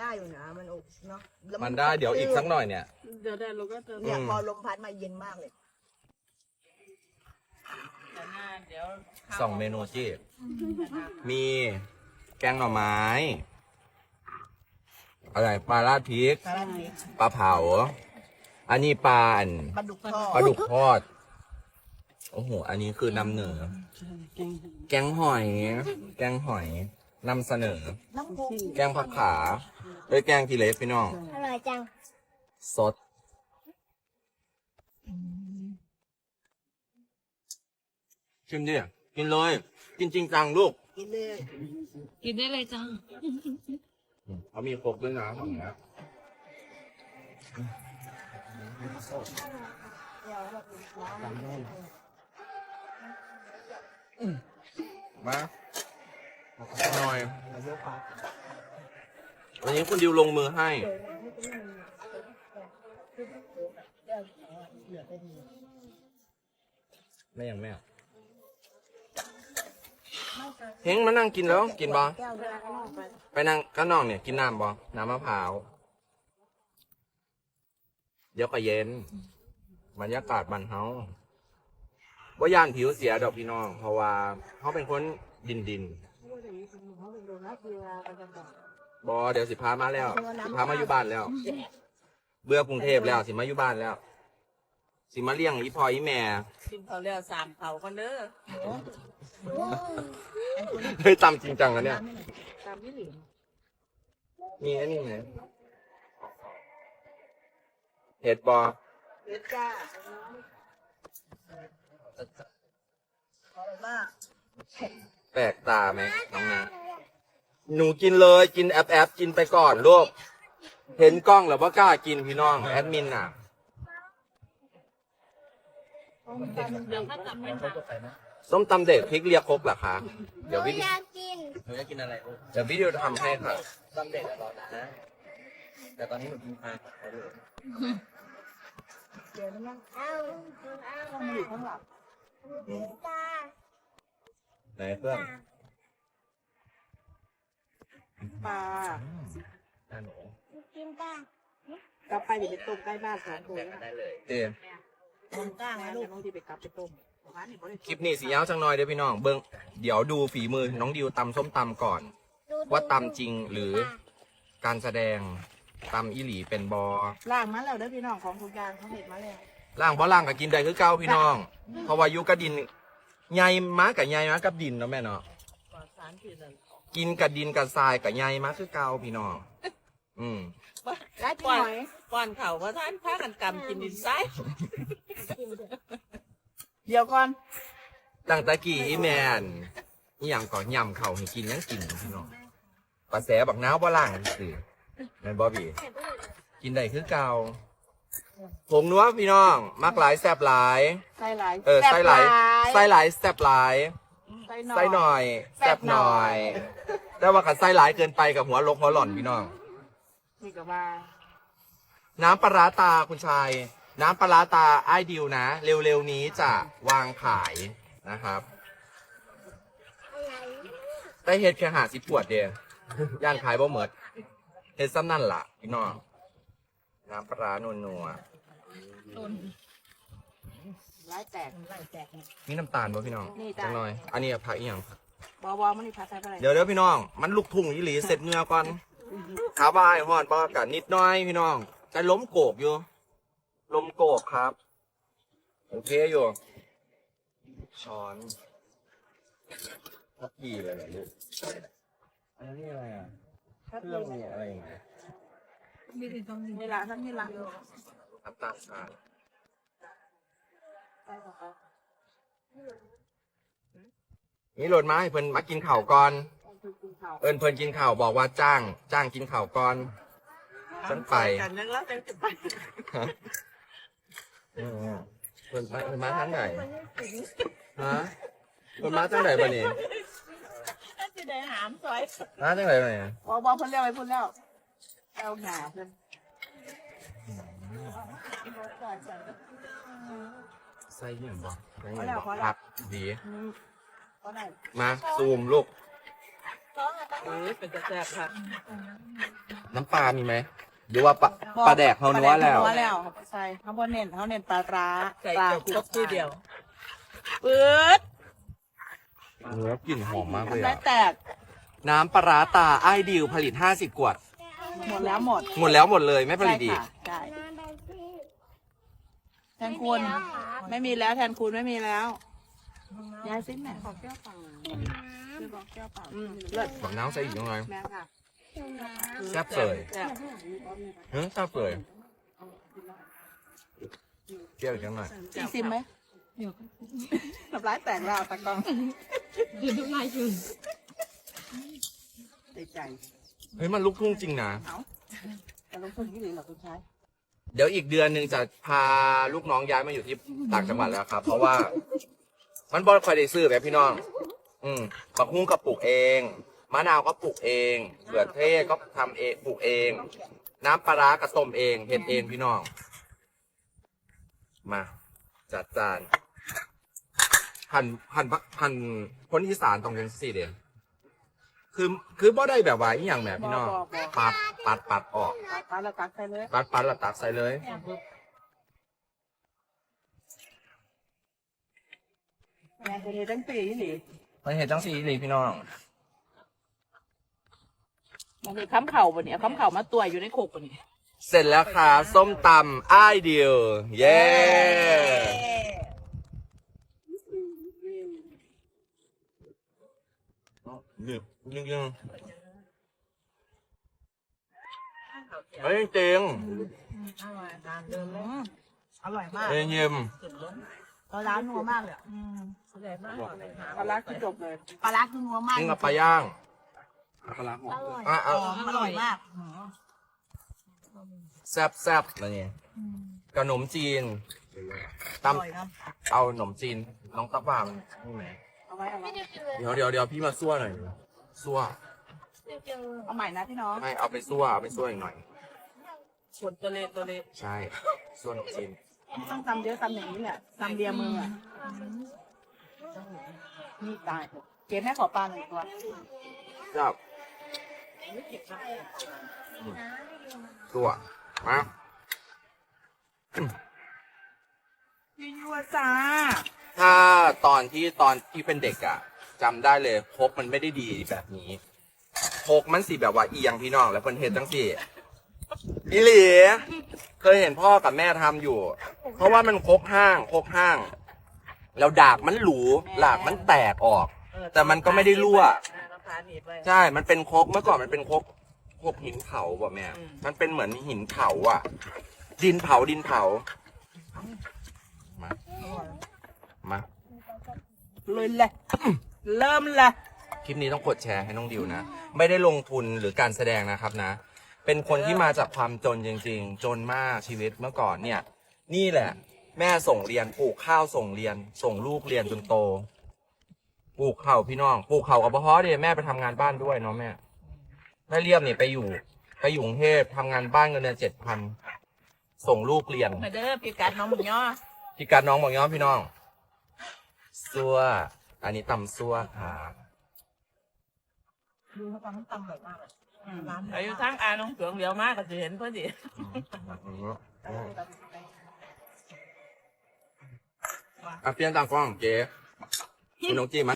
ได้อยู่นะมันอกเนาะแล้วมันได้เดี๋ยวอีกสักหน่อยเนี่ย เดี๋ยวได้เราก็จะเนี่ยอืมพอลมพัดมาเย็นมากเลยแต่หน้าเดี๋ยวสองเมนูจีมีแกงหน่อไม้ อะไรปลาราดพริกสาระนี้ปลาเผา อันนี้ปลาอันปลาดุกทอปลาดดุกทอด โอ้โห อันนี้คือนำเหนือเก่งแกงหอย แกงหอย นำเสนอน้ำพุแกงผักขาด้วยแกงทีเล็กพี่น้องอร่อยจัง สด ชิมดิกินเลย กินจริงจังลูก กินเลย กินได้เลยจ้าเขามีครบด้วยนะของเนี้ยมา หน่อย วันนี้คุณดิวลงมือให้ ไม่ยังไม่เอาเฮงมานั่งกินแล้ว กินบ่ไปนั่งก็นองเนี่ย กินน้ำบ่น้ำมะพร้าว เดี๋ยวก็เย็น บรรยากาศบันเฮาว่าย่านผิวเสียดอกพี่น้อง เพราะว่าเขาเป็นคนดินดิน บอเดี๋ยวสิพามาแล้วสิพามาอยู่บ้านแล้ว เบื่อกรุงเทพแล้วสิมาอยู่บ้านแล้ว สิมาเลี้ยงอีพออีแม่กินเขาเรียกสามเขากันเด้อเฮ้ยตำจริงจังอะเนี่ยตามที่หลิงมีอันนี้ไหมเห็ดบอเด็ดจ้าอร่อยมากแปลกตาไหมน้องนะหนูกินเลยกินแอปแอปกินไปก่อนลูกเห็นกล้องแล้วว่ากล้ากินพี่น้องแอดมินอะเดี๋ยวถ้าจำไม่ทันส้มตำเด็กพริกเรียกครกเหรอคะเดี๋ยวหวินูดีอยากกินหนูจะกินอะไรเดี๋ยววิดีโอทำให้ค่ะตำเด็กรอนะแต่ตอนนี้หนูกินปลาเดี๋ยวนะเอาเอาต้องมา ไหนเพื่อนปลาอะหนูกินตากลับไปเดี๋ยวไปต้มใกล้บ้านสองคนเต็มตรงกลางนะลูกน้องที่ไปกลับไปต้มคลิปนี้สียาวจังหน่อยเด้อพี่น้องเบิ้งเดี๋ยวดูฝีมือน้องดิวตำส้มตำก่อนดูว่าตำจริงหรือการแสดงตำอีหลีเป็นบอล่างมาแล้วเด้อพี่น้องของทุกอย่างเขาเห็ดมาแล้วล่างเพราะล่างก็กินได้คือเก่าพี่น้อง เพราะว่าอยุกระดิน ใหญ่มากับใหญ่มากับดินเนาะแม่เนาะปลาสารพิษนั่นกินกับดินกับทรายกับใหญ่มาคือเก่าพี่น้องอืมได้พี่ป้อนหอยป้อนเขาว่าท่านพากันกำกินดินทรายเดี๋ยวก่อนตั้งแต่กี่อีแมนอีหยังก่อนยำเข่าวให้กินยังกินพี่น้องปลาแสบักน้าวบ่ล่างสิแม่นบอบีกินได้คือเก่า ผงนัวพี่น้องมักหลายแซบหลาย ไส้หลายเออไส้หลายไส้หลายแซบหลายไส้ไส้หน่อยแซบหน่อย แต่ว่าขันไส้หลายเกินไปกับหัวลกหัวหล่อนพี่น้อง นี่ก็มาน้ำปลาร้าตาคุณชาย น้ำปลาร้าตาไอ้ายดิวนะ เร็วๆนี้จะวางขายนะครับอะไรได้เฮ็ดแค่หาสิบขวดเดียวย่านขายบ่เหมิดเฮ็ดซ้ำนั่นล่ะพี่น้อง น้ำปลาร้านัวไล่แตกไล่แตกนี่ๆมีน้ำตาลบ่พี่น้องนี่จ้ะ จังหน่อย อันนี้ผักอีหยังบอบอมันนี่พัดใส่ไปเลยเดี๋ยวเดี๋ยวพี่น้อง มันลูกทุ่งยี่หลีเสร็จเนื้อก่อนขาบายหอนปกันนิดหน้อยพี่น้องแต่ล้มโกกอยู่ ล้มโกกครับ โอเคอยู่ ช้อนทับกี่เลยเหรอลูกอันนี้อะไรอะ เครื่องมีอะไรอย่างเงี้ย นี่ละทั้งนี่ละน้ำตาลทรายใส่เข้าไปนี่โหลดมาให้เพิ่นมากินข้าวก่อนกินข้าวเอิญเพิ่นกินข้าวบอกว่าจ้าง จ้างกินข้าวก่อนฉันไปกันนึกแล้วจะไปอืมเพิ่นมาเพิ่นมาทางไหนฮะเพิ่นมาทางไหนบ้านี่จะได้หามซอยมาทางไหนบ้านี่บอบอเพิ่นเรียกไปเพิ่นแล้ว เอาหนาเพิ่นใส่ยังบ่ใส่ยังบ่ผักดีอืมก็ได้มาซูมลูกเออเป็นกระแสบค่ะ น้ำปลามีไหมหรือว่าปลาปลาแดกเขานัวแล้วปลาดกเฮานัวแล้วใช่เขาบ่เน้นเขาเน้นปลาร้าใส่ปลาเกือบครบที่เดียวปื๊ดเนื้อกลิ่นหอมมากเลยได้อะแตก น้ำปลาร้าตาไอ้ายดิวผลิต 50 ขวด หมดแล้วหมดหมดแล้วหมดเลยไม่ผลิตใช่อีกค่ะใช่น้ำไปที่แทนคุณ ไม่มีแล้วแทนคุณไม่มีแล้วยายซิแม่ขอแก้วเปล่าบอกแก้วเปล่าอืมเลิศบอกน้ำใส่อีกยังไงแม่ค่ะแซ่บเสยแซ่บเฮ้ยแซ่บเสยเปรี้ยวอีกยังไงอีซิมไหมน้ำลายแตกแล้วตะกล้องยืนทุกนายยืนใจใจ เฮ้ยมันลูกทุ่งจริงนะเอาแต่ลงทุนที่หรือเหรอคุณชายเดี๋ยวอีกเดือนหนึ่งจะพาลูกน้องย้ายมาอยู่ที่ต่างจังหวัดแล้วครับ เพราะว่า มันบอลคอยได้ซื้อแบบพี่น้อง อืมมะคุ้งก็ปลูกเองมะนาวก็ปลูกเองเขือเทศก็ทำเองปลูกเอง น้ำปลาร้าก็ต้มเองเห็ดเองพี่น้อง มาจัดจานหั่นหั่นหั่นคนอีสานตรงยังสี่เดีย คือคือบ่ได้แบบว่าอีหยังแบบพี่น้องปัดปัดปัดออกตัดปลาแล้วตักใส่เลยปัดปัดแล้วตักใส่เลย แม่จะเทตั้งปีนี่หรือมันเห็นจังสีเลยพี่น้อง มันคือค้ำเข่าบนนี้เอาค้ำเข่ามาตัวอยู่ในโขกบนนี้เสร็จแล้วค่ะ ส้มตำอ้ายเดียว เย้ หนึบยังยังเฮ้ยจริงอร่อยตามเดิมเลยอร่อยมากเย็นเยี่ยมสุดล้นปลาร้านัวมากเลยอะแสดงมากเลยค่ะปลาร้าคือจบเลยปลาร้าคือนัวมากนี่กับปลาย่างอร่อยอะหเอาอมอร่อยมากแซ่บแซ่บอะไรเนี่ยขนมจีนอตำร่อยนะเอาขนมจีนน้องตะบ่ามันนี่ไห มเอาไว้เอาไว้เดี๋ยวเดี๋ยวเดี๋ยวพี่มาซั่วหน่อยซั่วเอาใหม่นะพี่น้องไม่เอาไปซั่วเอาไปซั่วอีกหน่อย ส่วนตัวเล็กตัวเล็กใช่ส่วนขนมจีนต้องทำเยอะทำอย่างนี้แหละทำเลียมืออะนี่ตายเกมแม่ขอปลาหนึ่งตัวครับตัวมายั่วจ้า ถ้าตอนที่ตอนที่เป็นเด็กอะจำได้เลยโคกมันไม่ได้ดีแบบนี้โคกมันสีแบบว่าเอียงพี่น้อง แล้วเพิ่นเฮ็ดจังสี่อีหลีเคยเห็นพ่อกับแม่ทำอยู่ เพราะว่ามันโคกห้างโคกห้าง แล้วดากมันหลูหลากมันแตกออก แต่มันก็ไม่ได้รั่ว ใช่ มันเป็นโคกเมื่อก่อนมันเป็นโคกโคกหินเผาป่แม่ มันเป็นเหมือนหินเผาอะดินเผาดินเผา มาเลยเลยเริ่มเลยคลิปนี้ต้องกดแชร์ให้น้องดิวนะ ไม่ได้ลงทุนหรือการแสดงนะครับนะ เป็นคนที่มาจากความจนจริง ๆ จนมากชีวิตเมื่อก่อนเนี่ย นี่แหละ แม่ส่งเรียนปลูกข้าวส่งเรียน ส่งลูกเรียนจนโตปลูกข้าวพี่น้องปลูกข้าวกับพ่อเดียแม่ไปทำงานบ้านด้วยเนาะแม่แม่เรียบเนี่ยไปอยู่ ไปอยู่กรุงเทพทำงานบ้านเงินเดือนเจ็ดพันส่งลูกเรียนมาเด้อพี่กัดน้องหมูย่อพี่การน้องบอกย้อมพี่น้อง ซัวอันนี้ตำซัวค่ะดูเขาตำตำแบบมากเลยอายุทั้งอาน้องเสืองเดียวมากก็จะเห็นพอดีอะเปลี่ยนต่างกล้องเจ๊คุณน้องจีมา